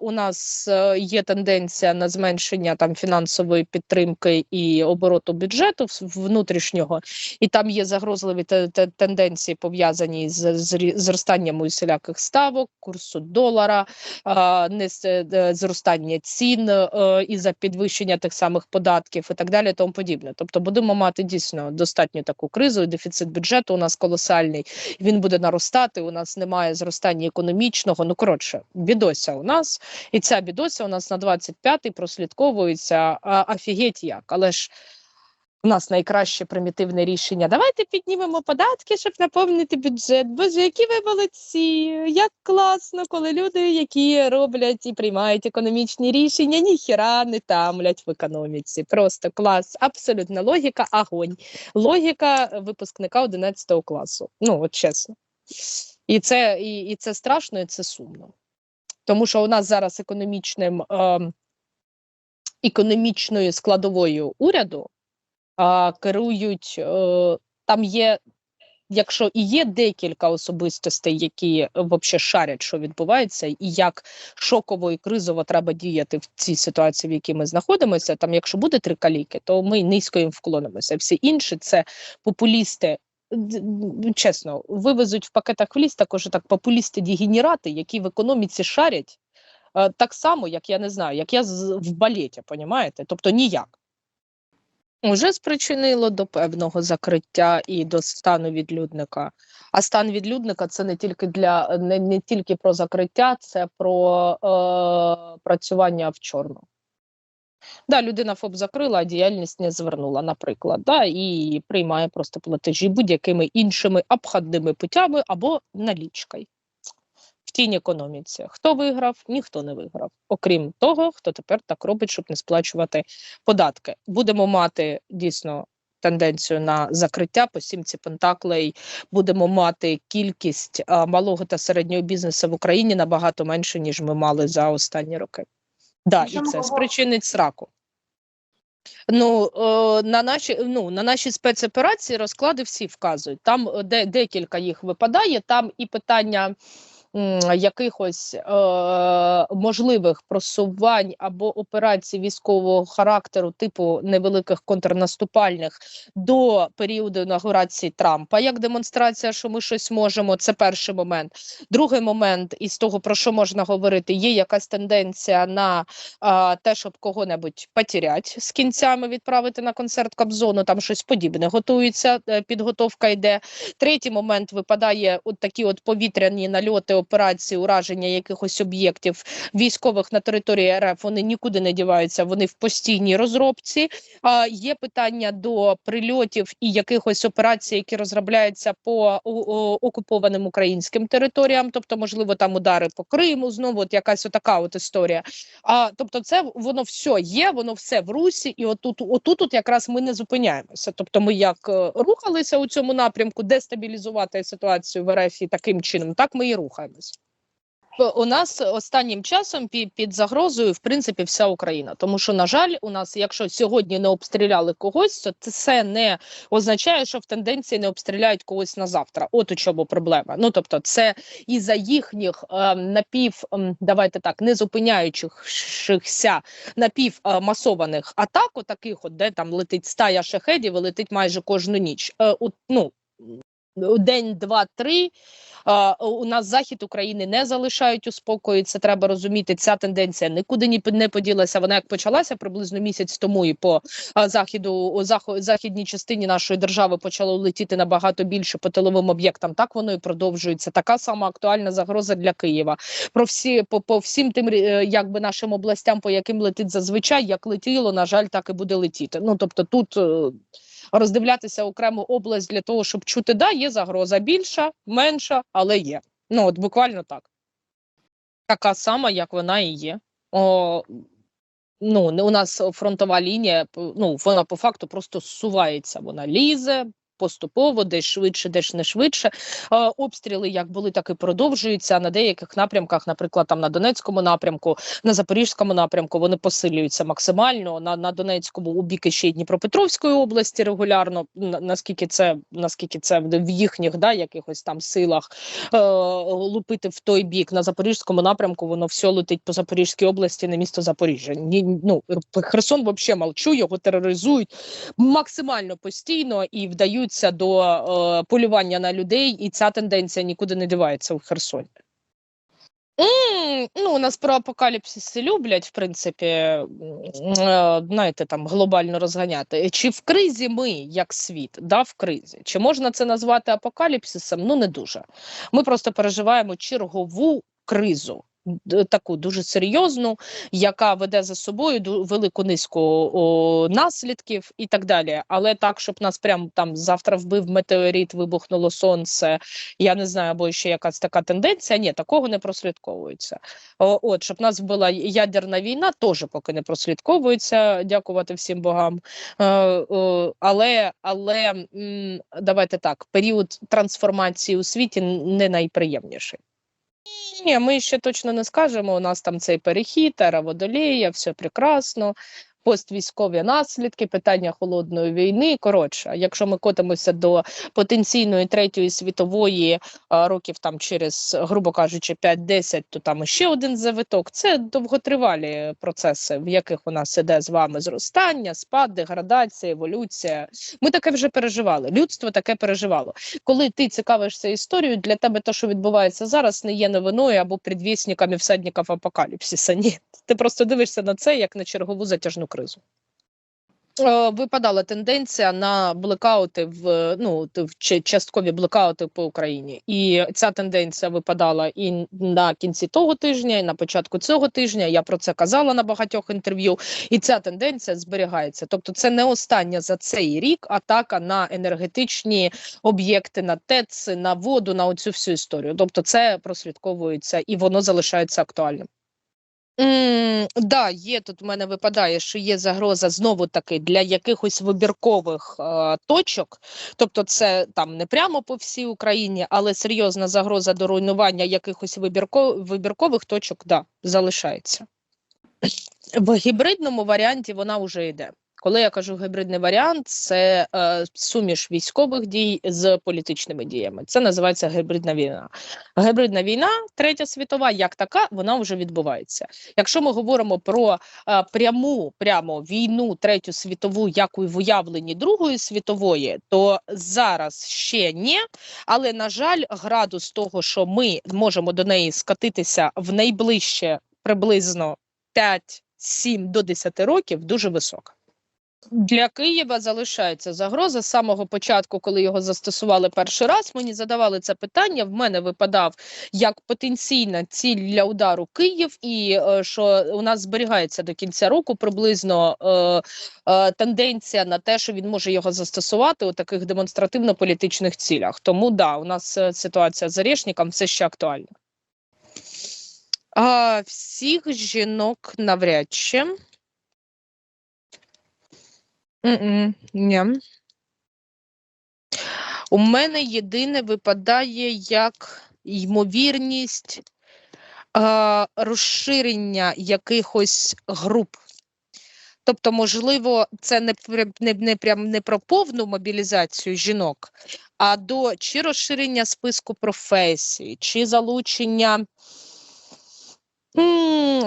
У нас е, є тенденція на зменшення там фінансової підтримки і обороту бюджету внутрішнього, і там є загрозливі те- те- тенденції пов'язані з зростанням усіляких ставок, курсу долара, а, е, зростання цін е, і за підвищення тих самих податків і так далі, і тому подібне. Тобто будемо мати дійсно достатньо таку кризу. і Дефіцит бюджету у нас колосальний. Він буде наростати. У нас немає зростання економічного. Ну коротше, бідося у нас, і ця бідося у нас на 25-й прослідковується а, офігеть як. Але ж у нас найкраще примітивне рішення. Давайте піднімемо податки, щоб наповнити бюджет. Боже, які ви молодці! Як класно, коли люди, які роблять і приймають економічні рішення, ніхіра не тамлять в економіці. Просто клас, абсолютна логіка, огонь. Логіка випускника 11 класу. Ну, от чесно. І це, і, і це страшно, і це сумно. Тому що у нас зараз економічним, ем, економічною складовою уряду а, керують, е, там є, якщо і є декілька особистостей, які взагалі шарять, що відбувається, і як шоково і кризово треба діяти в цій ситуації, в якій ми знаходимося. Там, якщо буде три каліки, то ми низько їм вклонимося. Всі інші це популісти. Д- Чесно, вивезуть в пакетах в ліс також так популісти-дегенерати, які в економіці шарять е, так само, як я не знаю, як я в балеті, понімаєте? Тобто ніяк. Уже спричинило до певного закриття і до стану відлюдника. А стан відлюдника це не тільки для не, не тільки про закриття, це про е, працювання в чорну. Да, людина ФОП закрила, а діяльність не звернула, наприклад, да, і приймає просто платежі будь-якими іншими обходними путями або налічкою. В тінь економіці. Хто виграв? Ніхто не виграв. Окрім того, хто тепер так робить, щоб не сплачувати податки. Будемо мати дійсно тенденцію на закриття по сімці пентаклей. Будемо мати кількість а, малого та середнього бізнесу в Україні набагато менше, ніж ми мали за останні роки. Да, і це спричинить сраку. Ну, е, на наші, ну, на наші спецоперації розклади всі вказують. Там е, де, декілька їх випадає, там і питання якихось е, можливих просувань або операцій військового характеру, типу невеликих контрнаступальних до періоду інаугурації Трампа, як демонстрація, що ми щось можемо. Це перший момент. Другий момент, із того, про що можна говорити, є якась тенденція на а, те, щоб кого-небудь потерять з кінцями відправити на концерт Кобзону, там щось подібне готується, е, підготовка йде. Третій момент випадає от такі от повітряні нальоти, операції, ураження якихось об'єктів військових на території РФ. Вони нікуди не діваються, вони в постійній розробці. А, є питання до прильотів і якихось операцій, які розробляються по окупованим українським територіям, тобто, можливо, там удари по Криму, знову от якась отака от історія. А тобто, це воно все є, воно все в русі, і отут, отут от якраз ми не зупиняємося. Тобто, ми як е, рухалися у цьому напрямку, дестабілізувати ситуацію в РФ таким чином, так ми і рухаємось. Е, У нас останнім часом під, загрозою, в принципі, вся Україна. Тому що, на жаль, у нас, якщо сьогодні не обстріляли когось, то це не означає, що в тенденції не обстріляють когось на завтра. От у чому проблема. Ну тобто, це і за їхніх е, напів, ем, давайте так, не зупиняючихся напівмасованих атак, отаких, от де там летить стая шахедів і летить майже кожну ніч. Е, ну, День, два, три. Е, у нас захід України не залишають у спокої. Це треба розуміти. Ця тенденція нікуди ні не поділася. Вона як почалася приблизно місяць тому, і по е, заходу у захо- західній частині нашої держави почало летіти набагато більше по тиловим об'єктам. Так воно і продовжується. Така сама актуальна загроза для Києва. Про всі по, по всім тим е, якби нашим областям, по яким летить зазвичай, як летіло, на жаль, так і буде летіти. Ну тобто тут. Роздивлятися окрему область для того, щоб чути, да, є загроза більша, менша, але є. Ну, от буквально так. Така сама, як вона і є. О, ну, у нас фронтова лінія, ну, вона по факту просто зсувається. Вона лізе, поступово, десь швидше, десь не швидше. Обстріли як були, так і продовжуються. На деяких напрямках, наприклад, там на Донецькому напрямку, на Запорізькому напрямку, вони посилюються максимально. На, на Донецькому у бік ще й Дніпропетровської області регулярно. Наскільки це наскільки це в їхніх да, якихось там силах е, лупити в той бік на Запорізькому напрямку, воно все летить по Запорізькій області на місто Запоріжжя. Ні, ну Херсон взагалі молчу, його тероризують максимально постійно і вдаються до е, полювання на людей, і ця тенденція нікуди не дівається у Херсоні. М, Ну, у нас про апокаліпсиси люблять, в принципі, е, знаєте, там глобально розганяти. Чи в кризі ми, як світ, да, в кризі? Чи можна це назвати апокаліпсисом? Ну, не дуже. Ми просто переживаємо чергову кризу. Таку дуже серйозну, яка веде за собою велику низку о, наслідків і так далі. Але так, щоб нас прям там завтра вбив метеорит, вибухнуло сонце, я не знаю, або ще якась така тенденція. Ні, такого не прослідковується. О, от, щоб нас вбила ядерна війна, теж поки не прослідковується, дякувати всім богам. Е, е, але але давайте так, період трансформації у світі не найприємніший. Ні, ми ще точно не скажемо. У нас там цей перехід, ера водолія, все прекрасно. Поствійськові наслідки, питання холодної війни. Коротше, якщо ми котимося до потенційної третьої світової років там через, грубо кажучи, 5-10, то там ще один завиток. Це довготривалі процеси, в яких у нас іде з вами зростання, спад, деградація, еволюція. Ми таке вже переживали. Людство таке переживало. Коли ти цікавишся історією, для тебе те, що відбувається зараз, не є новиною або предвісниками всадників апокаліпсиса. Ні, ти просто дивишся на це як на чергову затяжну кризу. Е, Випадала тенденція на блекаути в ну чи- часткові блекаути по Україні, і ця тенденція випадала і на кінці того тижня, і на початку цього тижня. Я про це казала на багатьох інтерв'ю, і ця тенденція зберігається. Тобто, це не остання за цей рік атака на енергетичні об'єкти, на ТЕЦ, на воду, на оцю всю історію. Тобто, це прослідковується і воно залишається актуальним. М, да, є тут. в мене випадає, що є загроза знову таки для якихось вибіркових е, точок. Тобто, це там не прямо по всій Україні, але серйозна загроза до руйнування якихось вибірко, вибіркових точок, да, залишається. В гібридному варіанті вона вже йде. Коли я кажу гібридний варіант, це е, суміш військових дій з політичними діями. Це називається гібридна війна. Гібридна війна, третя світова, як така, вона вже відбувається. Якщо ми говоримо про е, пряму прямо війну третю світову, як у виявленні Другої світової, то зараз ще ні. Але на жаль, градус того, що ми можемо до неї скатитися в найближче приблизно 5-7 до 10 років, дуже висока. Для Києва залишається загроза з самого початку, коли його застосували перший раз. Мені задавали це питання. В мене випадав як потенційна ціль для удару Київ, і е, що у нас зберігається до кінця року приблизно е, е, тенденція на те, що він може його застосувати у таких демонстративно-політичних цілях. Тому да, у нас е, ситуація з Орешником все ще актуальна. А, всіх жінок навряд чи. Ні. У мене єдине випадає як ймовірність а, розширення якихось груп. Тобто, можливо, це не, не, не, прям не про повну мобілізацію жінок, а до чи розширення списку професій, чи залучення.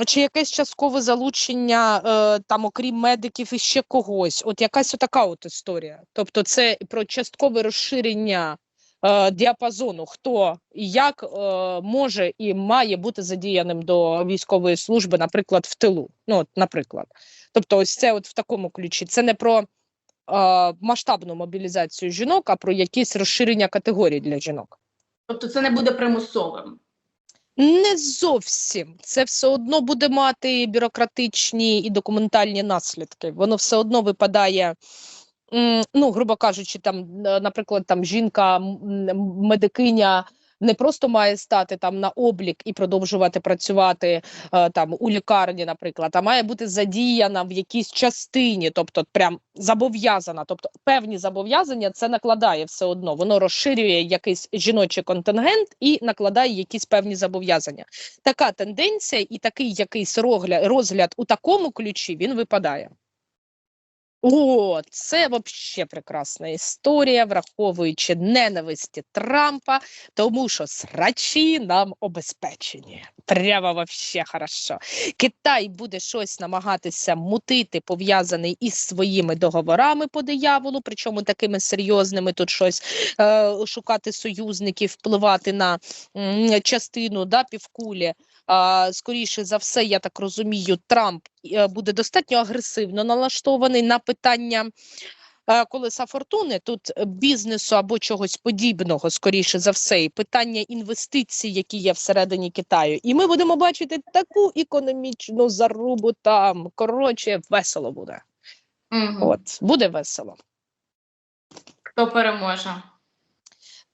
Чи якесь часткове залучення е, там, окрім медиків, і ще когось? От якась отака от історія. Тобто, це про часткове розширення е, діапазону, хто і як е, може і має бути задіяним до військової служби, наприклад, в тилу. Ну, от, наприклад. Тобто, ось це от в такому ключі. Це не про е, масштабну мобілізацію жінок, а про якісь розширення категорій для жінок. Тобто це не буде примусовим. Не зовсім це все одно буде мати бюрократичні і документальні наслідки. Воно все одно випадає. Ну, грубо кажучи, там, е, наприклад, там жінка, медикиня не просто має стати там на облік і продовжувати працювати е, там у лікарні, наприклад, а має бути задіяна в якійсь частині, тобто прям зобов'язана. Тобто певні зобов'язання це накладає все одно. Воно розширює якийсь жіночий контингент і накладає якісь певні зобов'язання. Така тенденція і такий якийсь розгляд, розгляд у такому ключі він випадає. О, це взагалі прекрасна історія, враховуючи ненависті Трампа, тому що срачі нам обезпечені. Прямо вообще хорошо. Китай буде щось намагатися мутити, пов'язаний із своїми договорами по дияволу, причому такими серйозними тут щось е, шукати союзників, впливати на м, частину да, півкулі. Скоріше за все, я так розумію, Трамп е, буде достатньо агресивно налаштований на питання е, колеса фортуни. Тут е, бізнесу або чогось подібного, скоріше за все, і питання інвестицій, які є всередині Китаю. І ми будемо бачити таку економічну зарубу там. Коротше, весело буде. Мгм. От буде весело. Хто переможе?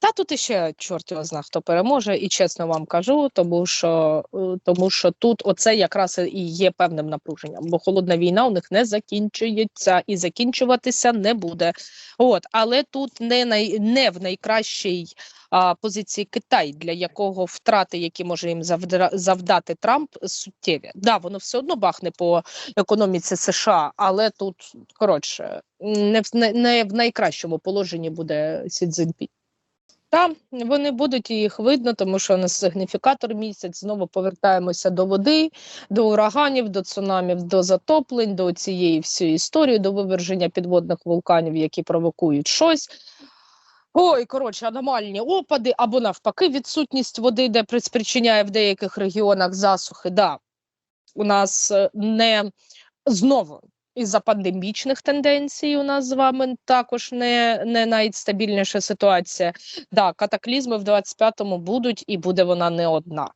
Та тут іще чорт його зна, хто переможе, і чесно вам кажу, тому що е, тому що тут оце якраз і є певним напруженням, бо холодна війна у них не закінчується і закінчуватися не буде. От, але тут не най не в найкращій а, позиції Китай, для якого втрати, які може їм завдра, завдати Трамп, суттєві. Да, воно все одно бахне по економіці США, але тут коротше не в не, не в найкращому положенні буде Сі Цзіньпінь. Та вони будуть їх видно, тому що у нас сигніфікатор місяць. Знову повертаємося до води, до ураганів, до цунамів, до затоплень, до цієї всієї історії, до виверження підводних вулканів, які провокують щось. Ой, коротше, аномальні опади або навпаки, відсутність води, де при- спричиняє в деяких регіонах засухи. Да, у нас е, не знову із-за пандемічних тенденцій у нас з вами також не, не найстабільніша ситуація. Да, катаклізми в 25-му будуть, і буде вона не одна.